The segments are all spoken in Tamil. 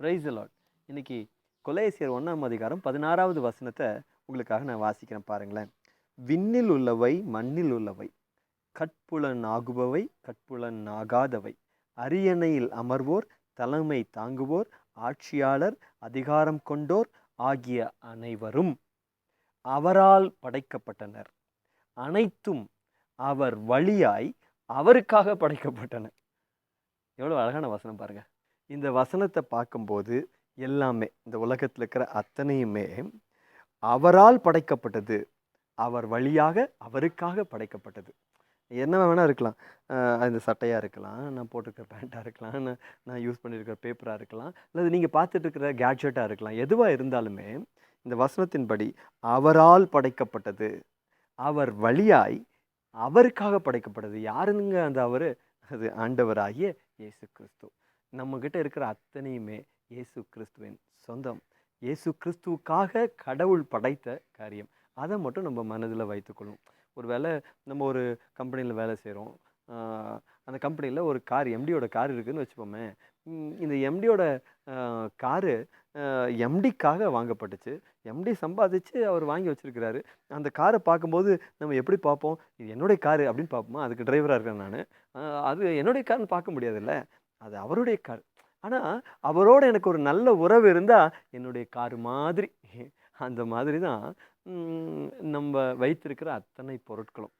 பிரைஸ் அலாட் இன்னைக்கு கொலேசியர் ஒன்றாம் அதிகாரம் பதினாறாவது வசனத்தை உங்களுக்காக நான் வாசிக்கிறேன் பாருங்களேன். விண்ணில் உள்ளவை மண்ணில் உள்ளவை. கட்புலன் ஆகுபவை கட்புலன் ஆகாதவை. அரியணையில் அமர்வோர் தலைமை தாங்குவோர் ஆட்சியாளர் அதிகாரம் கொண்டோர் ஆகிய அனைவரும் அவரால் படைக்கப்பட்டனர். அனைத்தும் அவர் வழியாய் அவருக்காக படைக்கப்பட்டன. எவ்வளோ அழகான வசனம் பாருங்கள் இந்த வசனத்தை பார்க்கும்போது எல்லாமே இந்த உலகத்தில் இருக்கிற அத்தனையுமே அவரால் படைக்கப்பட்டது. அவர் வழியாக அவருக்காக படைக்கப்பட்டது. என்ன வேணால் இருக்கலாம். இந்த சட்டையாக இருக்கலாம் நான் போட்டிருக்கிற பேண்ட்டாக இருக்கலாம் நான் நான் யூஸ் பண்ணியிருக்கிற பேப்பராக இருக்கலாம் அல்லது நீங்கள் பார்த்துட்டு இருக்கிற கேட்ஜெட்டாக இருக்கலாம். எதுவாக இருந்தாலுமே இந்த வசனத்தின்படி அவரால் படைக்கப்பட்டது. அவர் வழியாய் அவருக்காக படைக்கப்பட்டது. யாருங்க அந்த அவர்? அது ஆண்டவராகிய இயேசு கிறிஸ்து. நம்மக்கிட்ட இருக்கிற அத்தனையுமே இயேசு கிறிஸ்துவின் சொந்தம். இயேசு கிறிஸ்துவுக்காக கடவுள் படைத்த காரியம். அதை மட்டும் நம்ம மனதில் வைத்துக்கொள்ளும் ஒருவேளை நம்ம ஒரு கம்பெனியில் வேலை செய்கிறோம் அந்த கம்பெனியில் ஒரு கார் எம்டியோட கார் இருக்குதுன்னு வச்சுப்போமே இந்த எம்டியோட காரு எம்டிக்காக வாங்கப்பட்டுச்சு. எம்டி சம்பாதிச்சு அவர் வாங்கி வச்சிருக்கிறாரு. அந்த காரை பார்க்கும்போது நம்ம எப்படி பார்ப்போம்? இது என்னுடைய காரு அப்படின்னு பார்ப்போமா? அதுக்கு டிரைவராக இருக்கேன் நான். அது என்னுடைய கார்னு பார்க்க முடியாதுல்ல. அது அவருடைய கார். ஆனால் அவரோட எனக்கு ஒரு நல்ல உறவு இருந்தால் என்னுடைய கார் மாதிரி. அந்த மாதிரி தான் நம்ம வைத்திருக்கிற அத்தனை பொருட்களும்.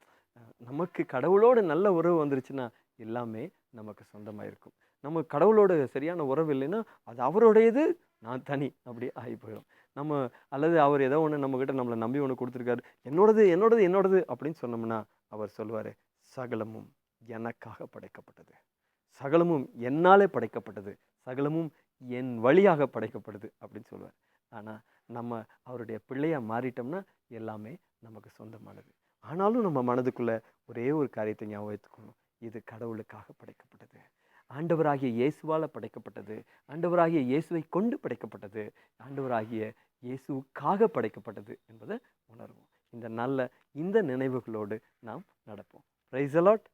நமக்கு கடவுளோட நல்ல உறவு வந்துருச்சுன்னா எல்லாமே நமக்கு சொந்தமாக இருக்கும் நம்ம கடவுளோட சரியான உறவு இல்லைன்னா அது அவருடையது நான் தனி அப்படி ஆகி போயிடும் நம்ம அல்லது அவர் ஏதோ ஒன்று நம்மக்கிட்ட நம்மளை நம்பி ஒன்று கொடுத்துருக்காரு. என்னோடது என்னோடது என்னோடது அப்படின்னு சொன்னோம்னா அவர் சொல்லுவார் சகலமும் எனக்காக படைக்கப்பட்டது. சகலமும் என்னாலே படைக்கப்பட்டது. சகலமும் என் வழியாக படைக்கப்படுது அப்படின்னு சொல்லுவார் ஆனால் நம்ம அவருடைய பிள்ளையாக மாறிட்டோம்னா எல்லாமே நமக்கு சொந்தமானது. ஆனாலும் நம்ம மனதுக்குள்ளே ஒரே ஒரு காரியத்தை ஞாபகம் வைத்துக்கணும் இது கடவுளுக்காக படைக்கப்பட்டது. ஆண்டவராகிய இயேசுவால் படைக்கப்பட்டது. ஆண்டவராகிய இயேசுவை கொண்டு படைக்கப்பட்டது. ஆண்டவராகிய இயேசுவுக்காக படைக்கப்பட்டது என்பதை உணர்வோம். இந்த நல்ல இந்த நினைவுகளோடு நாம் நடப்போம். Price allot